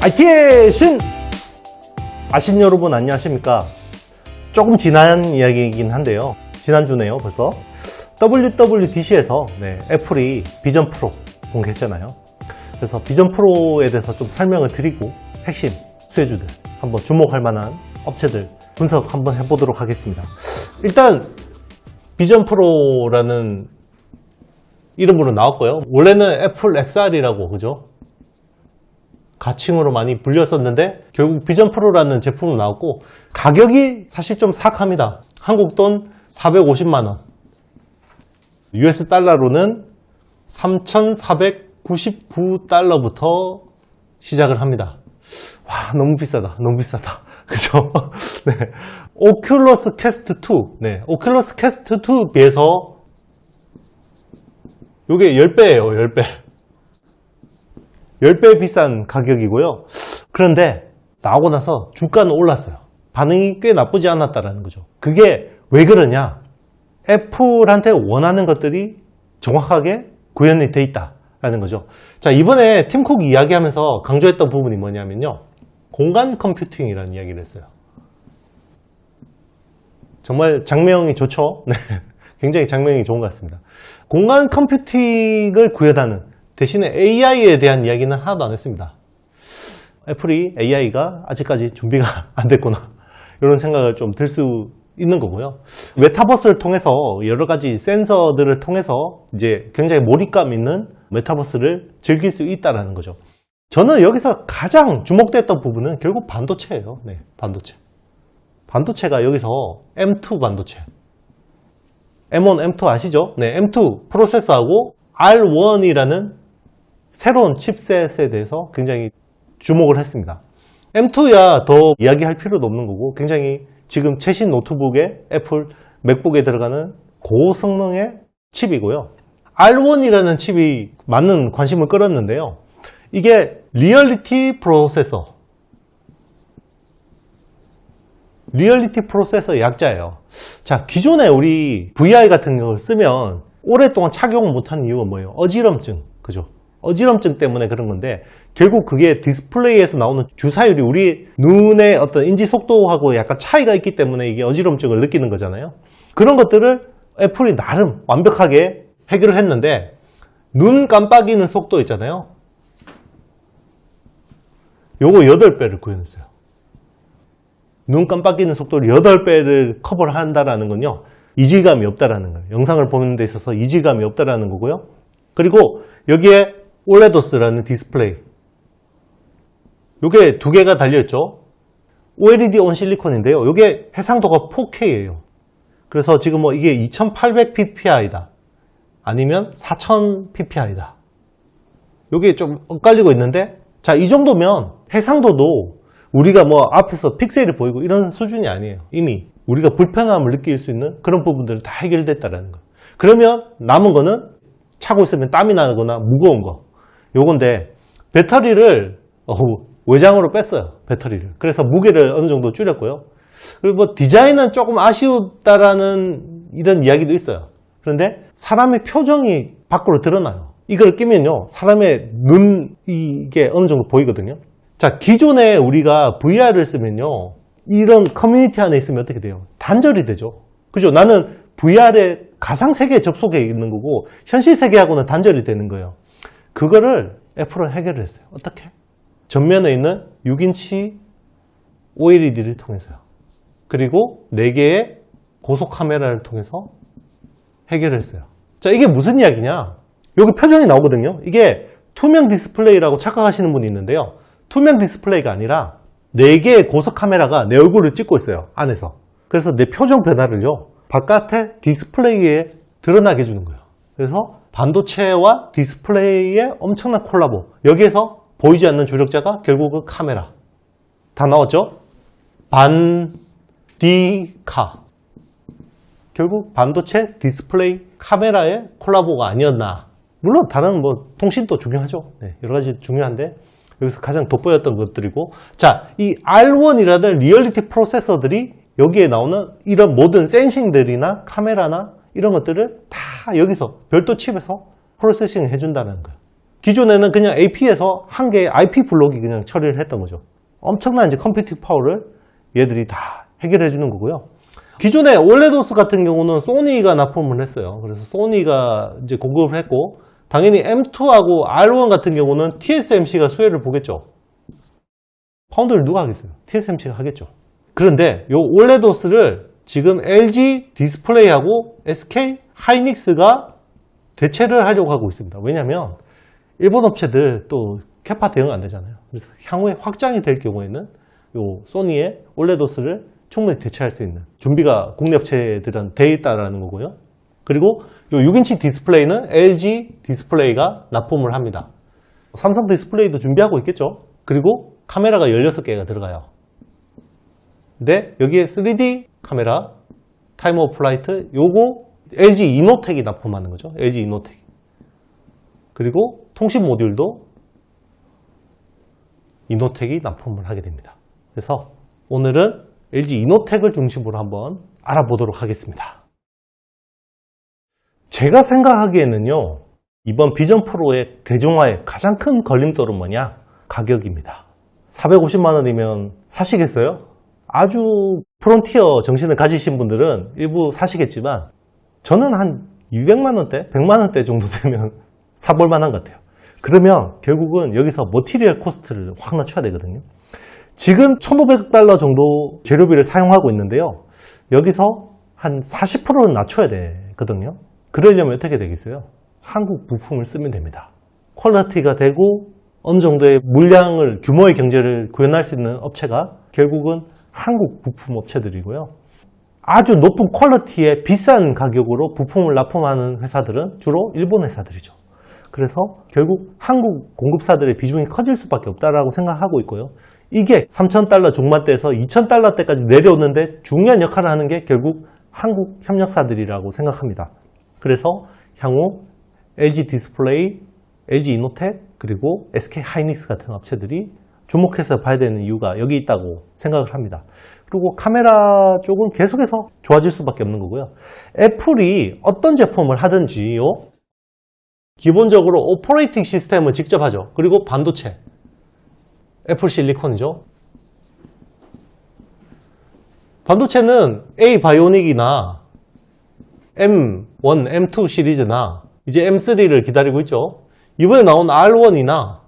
IT의 신! 아신 여러분 안녕하십니까? 조금 지난 이야기이긴 한데요. 지난주네요, 벌써. WWDC에서 애플이 비전 프로 공개했잖아요. 그래서 비전 프로에 대해서 좀 설명을 드리고 핵심 수혜주들 한번 주목할 만한 업체들 분석 한번 해보도록 하겠습니다. 일단 비전 프로라는 이름으로 나왔고요. 원래는 애플 XR이라고 그죠? 가칭으로 많이 불렸었는데 결국 비전 프로라는 제품으로 나왔고 가격이 사실 좀 삭합니다. 한국 돈 450만 원. US 달러로는 3,499달러부터 시작을 합니다. 와, 너무 비싸다. 너무 비싸다. 그죠? 네. 오큘러스 캐스트 2. 네. 오큘러스 캐스트 2 비해서 요게 10배예요, 10배. 10배 비싼 가격이고요. 그런데 나오고 나서 주가는 올랐어요. 반응이 꽤 나쁘지 않았다라는 거죠. 그게 왜 그러냐? 애플한테 원하는 것들이 정확하게 구현이 돼 있다라는 거죠. 자, 이번에 팀쿡 이야기하면서 강조했던 부분이 뭐냐면요. 공간 컴퓨팅이라는 이야기를 했어요. 정말 장명이 좋죠? 네. 굉장히 장명이 좋은 것 같습니다. 공간 컴퓨팅을 구현하는 대신에 AI에 대한 이야기는 하나도 안 했습니다. 애플이 AI가 아직까지 준비가 안 됐구나. 이런 생각을 좀 들 수 있는 거고요. 메타버스를 통해서 여러 가지 센서들을 통해서 이제 굉장히 몰입감 있는 메타버스를 즐길 수 있다는 거죠. 저는 여기서 가장 주목됐던 부분은 결국 반도체예요. 네, 반도체. 반도체가 여기서 M2 반도체. M1, M2 아시죠? 네, M2 프로세서하고 R1이라는 새로운 칩셋에 대해서 굉장히 주목을 했습니다. M2야 더 이야기할 필요도 없는 거고 굉장히 지금 최신 노트북에 애플 맥북에 들어가는 고성능의 칩이고요. R1이라는 칩이 많은 관심을 끌었는데요. 이게 리얼리티 프로세서 리얼리티 프로세서 약자예요. 자, 기존에 우리 VR 같은 걸 쓰면 오랫동안 착용을 못하는 이유가 뭐예요? 어지럼증. 그죠? 어지럼증 때문에 그런 건데 결국 그게 디스플레이에서 나오는 주사율이 우리 눈의 어떤 인지 속도하고 약간 차이가 있기 때문에 이게 어지럼증을 느끼는 거잖아요. 그런 것들을 애플이 나름 완벽하게 해결을 했는데 눈 깜빡이는 속도 있잖아요. 요거 8배를 구현했어요. 눈 깜빡이는 속도를 8배를 커버를 한다라는 건요. 이질감이 없다라는 거예요. 영상을 보는 데 있어서 이질감이 없다라는 거고요. 그리고 여기에 올레도스라는 디스플레이. 요게 두 개가 달려있죠. OLED 온 실리콘인데요. 요게 해상도가 4K예요. 그래서 지금 뭐 이게 2800 PPI다. 아니면 4000 PPI다. 요게 좀 엇갈리고 있는데 자, 이 정도면 해상도도 우리가 뭐 앞에서 픽셀이 보이고 이런 수준이 아니에요. 이미 우리가 불편함을 느낄 수 있는 그런 부분들은 다 해결됐다라는 거. 그러면 남은 거는 차고 있으면 땀이 나거나 무거운 거. 요건데 배터리를 어후, 외장으로 뺐어요. 배터리를. 그래서 무게를 어느 정도 줄였고요. 그리고 뭐 디자인은 조금 아쉬웠다라는 이런 이야기도 있어요. 그런데 사람의 표정이 밖으로 드러나요. 이걸 끼면요. 사람의 눈 이게 어느 정도 보이거든요. 자, 기존에 우리가 VR을 쓰면요. 이런 커뮤니티 안에 있으면 어떻게 돼요? 단절이 되죠. 그죠? 나는 VR의 가상 세계에 접속해 있는 거고 현실 세계하고는 단절이 되는 거예요. 그거를 애플은 해결을 했어요. 어떻게? 전면에 있는 6인치 OLED를 통해서요. 그리고 4개의 고속 카메라를 통해서 해결을 했어요. 자, 이게 무슨 이야기냐? 여기 표정이 나오거든요. 이게 투명 디스플레이라고 착각하시는 분이 있는데요. 투명 디스플레이가 아니라 4개의 고속 카메라가 내 얼굴을 찍고 있어요. 안에서. 그래서 내 표정 변화를요. 바깥에 디스플레이에 드러나게 해주는 거예요. 그래서 반도체와 디스플레이의 엄청난 콜라보. 여기에서 보이지 않는 조력자가 결국은 카메라. 다 나왔죠? 반디카. 결국 반도체 디스플레이 카메라의 콜라보가 아니었나. 물론 다른 뭐 통신도 중요하죠. 네, 여러 가지 중요한데 여기서 가장 돋보였던 것들이고 자, 이 R1이라는 리얼리티 프로세서들이 여기에 나오는 이런 모든 센싱들이나 카메라나 이런 것들을 다 여기서 별도 칩에서 프로세싱을 해준다는 거예요. 기존에는 그냥 AP에서 한 개의 IP 블록이 그냥 처리를 했던 거죠. 엄청난 이제 컴퓨팅 파워를 얘들이 다 해결해 주는 거고요. 기존에 올레도스 같은 경우는 소니가 납품을 했어요. 그래서 소니가 이제 공급을 했고, 당연히 M2하고 R1 같은 경우는 TSMC가 수혜를 보겠죠. 파운드를 누가 하겠어요? TSMC가 하겠죠. 그런데 요 올레도스를 지금 LG 디스플레이하고 SK 하이닉스가 대체를 하려고 하고 있습니다. 왜냐하면 일본 업체들 또 캐파 대응 안 되잖아요. 그래서 향후에 확장이 될 경우에는 요 소니의 올레도스를 충분히 대체할 수 있는 준비가 국내 업체들은 돼 있다라는 거고요. 그리고 요 6인치 디스플레이는 LG 디스플레이가 납품을 합니다. 삼성 디스플레이도 준비하고 있겠죠. 그리고 카메라가 16개가 들어가요. 근데 여기에 3D 카메라, 타임 오브 플라이트, 요거 LG 이노텍이 납품하는 거죠. LG 이노텍. 그리고 통신 모듈도 이노텍이 납품을 하게 됩니다. 그래서 오늘은 LG 이노텍을 중심으로 한번 알아보도록 하겠습니다. 제가 생각하기에는요, 이번 비전 프로의 대중화의 가장 큰 걸림돌은 뭐냐? 가격입니다. 450만 원이면 사시겠어요? 아주 프론티어 정신을 가지신 분들은 일부 사시겠지만 저는 한 200만 원대, 100만 원대 정도 되면 사볼 만한 것 같아요. 그러면 결국은 여기서 머티리얼 코스트를 확 낮춰야 되거든요. 지금 1,500달러 정도 재료비를 사용하고 있는데요. 여기서 한 40%는 낮춰야 되거든요. 그러려면 어떻게 되겠어요? 한국 부품을 쓰면 됩니다. 퀄리티가 되고 어느 정도의 물량을 규모의 경제를 구현할 수 있는 업체가 결국은 한국 부품 업체들이고요. 아주 높은 퀄리티의 비싼 가격으로 부품을 납품하는 회사들은 주로 일본 회사들이죠. 그래서 결국 한국 공급사들의 비중이 커질 수밖에 없다라고 생각하고 있고요. 이게 3,000달러 중반대에서 2,000달러대까지 내려오는데 중요한 역할을 하는 게 결국 한국 협력사들이라고 생각합니다. 그래서 향후 LG 디스플레이, LG 이노텍, 그리고 SK 하이닉스 같은 업체들이 주목해서 봐야 되는 이유가 여기 있다고 생각을 합니다. 그리고 카메라 쪽은 계속해서 좋아질 수밖에 없는 거고요. 애플이 어떤 제품을 하든지요. 기본적으로 오퍼레이팅 시스템을 직접 하죠. 그리고 반도체. 애플 실리콘이죠. 반도체는 A 바이오닉이나 M1, M2 시리즈나 이제 M3를 기다리고 있죠. 이번에 나온 R1이나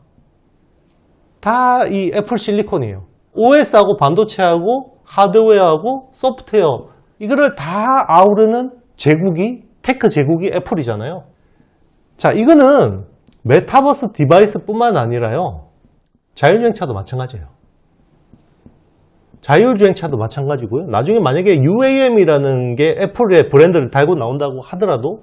다 이 애플 실리콘이에요. OS하고 반도체하고 하드웨어하고 소프트웨어 이거를 다 아우르는 제국이 테크 제국이 애플이잖아요. 자, 이거는 메타버스 디바이스뿐만 아니라요. 자율주행차도 마찬가지예요. 자율주행차도 마찬가지고요. 나중에 만약에 UAM이라는 게 애플의 브랜드를 달고 나온다고 하더라도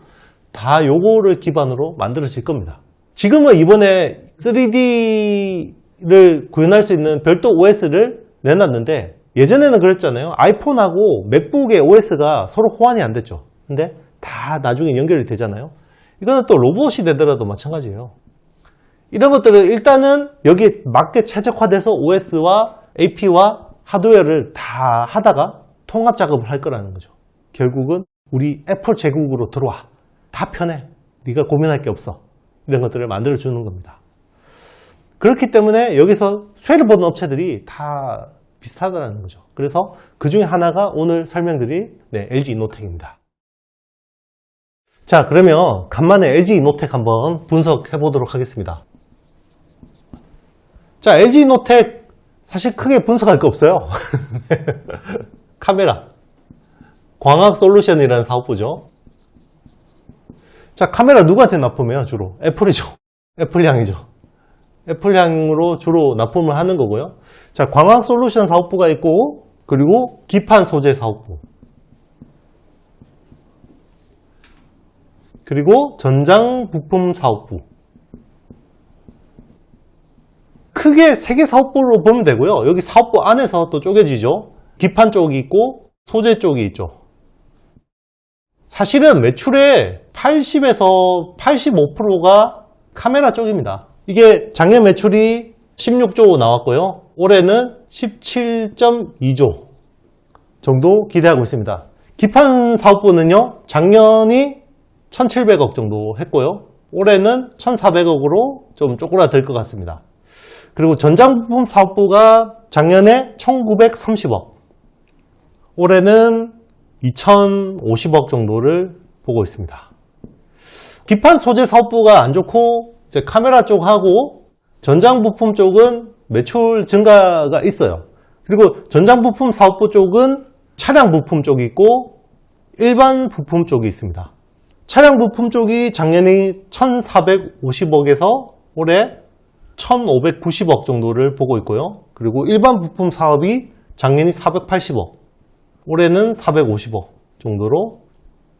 다 요거를 기반으로 만들어질 겁니다. 지금은 이번에 3D 를 구현할 수 있는 별도 OS를 내놨는데 예전에는 그랬잖아요. 아이폰하고 맥북의 OS가 서로 호환이 안 됐죠. 근데 다 나중에 연결이 되잖아요. 이거는 또 로봇이 되더라도 마찬가지예요. 이런 것들은 일단은 여기에 맞게 최적화돼서 OS와 AP와 하드웨어를 다 하다가 통합 작업을 할 거라는 거죠. 결국은 우리 애플 제국으로 들어와. 다 편해. 네가 고민할 게 없어. 이런 것들을 만들어 주는 겁니다. 그렇기 때문에 여기서 쇠를 보는 업체들이 다 비슷하다는 거죠. 그래서 그 중에 하나가 오늘 설명드릴 네, LG 이노텍입니다. 자, 그러면 간만에 LG 이노텍 한번 분석해 보도록 하겠습니다. 자, LG 이노텍 사실 크게 분석할 거 없어요. 카메라. 광학 솔루션이라는 사업부죠. 자, 카메라 누구한테 납품해요, 주로? 애플이죠. 애플 향이죠. 애플향으로 주로 납품을 하는 거고요. 자, 광학 솔루션 사업부가 있고, 그리고 기판 소재 사업부. 그리고 전장 부품 사업부. 크게 세 개 사업부로 보면 되고요. 여기 사업부 안에서 또 쪼개지죠. 기판 쪽이 있고 소재 쪽이 있죠. 사실은 매출의 80에서 85%가 카메라 쪽입니다. 이게 작년 매출이 16조 나왔고요. 올해는 17.2조 정도 기대하고 있습니다. 기판 사업부는요, 작년이 1,700억 정도 했고요. 올해는 1,400억으로 좀 쪼그라들 것 같습니다. 그리고 전장부품 사업부가 작년에 1,930억, 올해는 2,050억 정도를 보고 있습니다. 기판 소재 사업부가 안 좋고 이제 카메라 쪽하고 전장 부품 쪽은 매출 증가가 있어요. 그리고 전장 부품 사업부 쪽은 차량 부품 쪽이 있고 일반 부품 쪽이 있습니다. 차량 부품 쪽이 작년에 1,450억에서 올해 1,590억 정도를 보고 있고요. 그리고 일반 부품 사업이 작년이 480억, 올해는 450억 정도로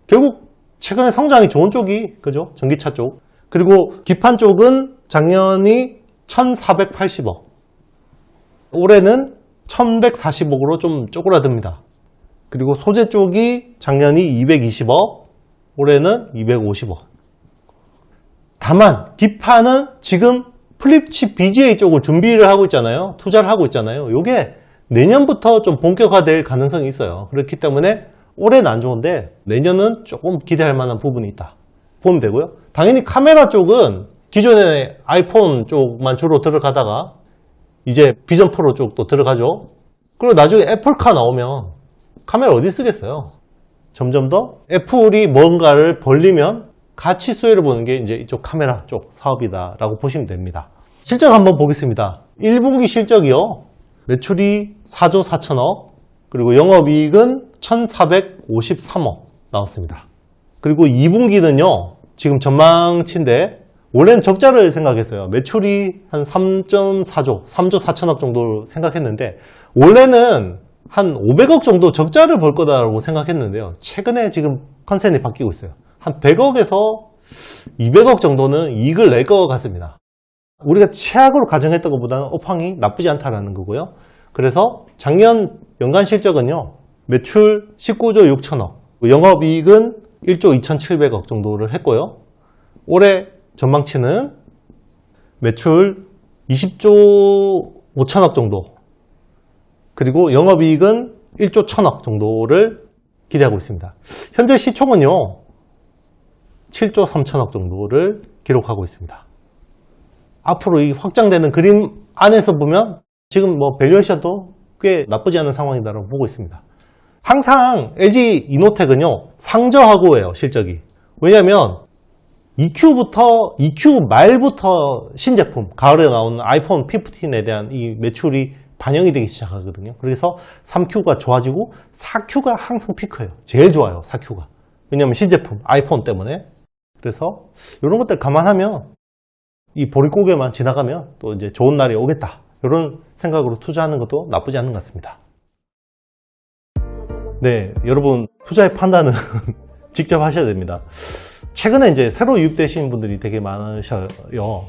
결국 최근에 성장이 좋은 쪽이 그죠? 전기차 쪽. 그리고 기판 쪽은 작년이 1,480억. 올해는 1,140억으로 좀 쪼그라듭니다. 그리고 소재 쪽이 작년이 220억, 올해는 250억. 다만 기판은 지금 플립칩 BGA 쪽을 준비를 하고 있잖아요. 투자를 하고 있잖아요. 이게 내년부터 좀 본격화될 가능성이 있어요. 그렇기 때문에 올해는 안 좋은데 내년은 조금 기대할 만한 부분이 있다. 보면 되고요. 당연히 카메라 쪽은 기존의 아이폰 쪽만 주로 들어가다가 이제 비전 프로 쪽도 들어가죠. 그리고 나중에 애플카 나오면 카메라 어디 쓰겠어요? 점점 더 애플이 뭔가를 벌리면 같이 수혜를 보는 게 이제 이쪽 카메라 쪽 사업이다라고 보시면 됩니다. 실적 한번 보겠습니다. 1분기 실적이요. 매출이 4조 4천억, 그리고 영업이익은 1,453억 나왔습니다. 그리고 2분기는요, 지금 전망치인데, 원래는 적자를 생각했어요. 매출이 한 3.4조, 3조 4천억 정도 생각했는데, 원래는 한 500억 정도 적자를 볼 거다라고 생각했는데요. 최근에 지금 컨셉이 바뀌고 있어요. 한 100억에서 200억 정도는 이익을 낼 것 같습니다. 우리가 최악으로 가정했던 것보다는 업황이 나쁘지 않다라는 거고요. 그래서 작년 연간 실적은요. 매출 19조 6천억, 영업이익은 1조 2,700억 정도를 했고요. 올해 전망치는 매출 20조 5천억 정도, 그리고 영업이익은 1조 1천억 정도를 기대하고 있습니다. 현재 시총은요, 7조 3천억 정도를 기록하고 있습니다. 앞으로 이 확장되는 그림 안에서 보면 지금 뭐 밸류에이션도 꽤 나쁘지 않은 상황이다라고 보고 있습니다. 항상 LG 이노텍은요 상저하고예요 실적이. 왜냐하면 EQ부터 EQ 말부터 신제품 가을에 나오는 아이폰 15에 대한 이 매출이 반영이 되기 시작하거든요. 그래서 3Q가 좋아지고 4Q가 항상 피크예요. 제일 좋아요 4Q가. 왜냐하면 신제품 아이폰 때문에. 그래서 이런 것들 감안하면 이 보릿고개만 지나가면 또 이제 좋은 날이 오겠다. 이런 생각으로 투자하는 것도 나쁘지 않은 것 같습니다. 네, 여러분 투자의 판단은 직접 하셔야 됩니다. 최근에 이제 새로 유입되신 분들이 되게 많으셔요.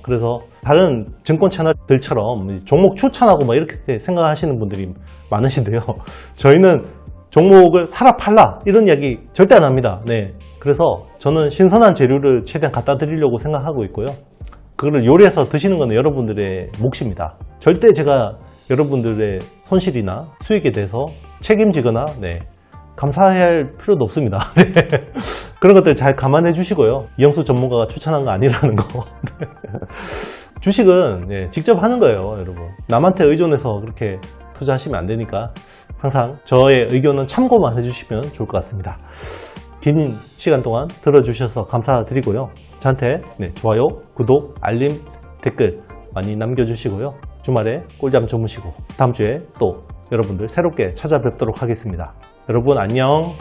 그래서 다른 증권 채널들처럼 종목 추천하고 막 이렇게 생각하시는 분들이 많으신데요. 저희는 종목을 사라 팔라 이런 이야기 절대 안 합니다. 네. 그래서 저는 신선한 재료를 최대한 갖다 드리려고 생각하고 있고요. 그거를 요리해서 드시는 것은 여러분들의 몫입니다. 절대 제가 여러분들의 손실이나 수익에 대해서 책임지거나 네, 감사해야 할 필요도 없습니다. 네. 그런 것들 잘 감안해 주시고요. 이영수 전문가가 추천한 거 아니라는 거. 네. 주식은 네, 직접 하는 거예요, 여러분. 남한테 의존해서 그렇게 투자하시면 안 되니까 항상 저의 의견은 참고만 해주시면 좋을 것 같습니다. 긴 시간 동안 들어주셔서 감사드리고요. 저한테 네, 좋아요, 구독, 알림, 댓글 많이 남겨주시고요. 주말에 꿀잠 주무시고 다음 주에 또 여러분들 새롭게 찾아뵙도록 하겠습니다. 여러분 안녕.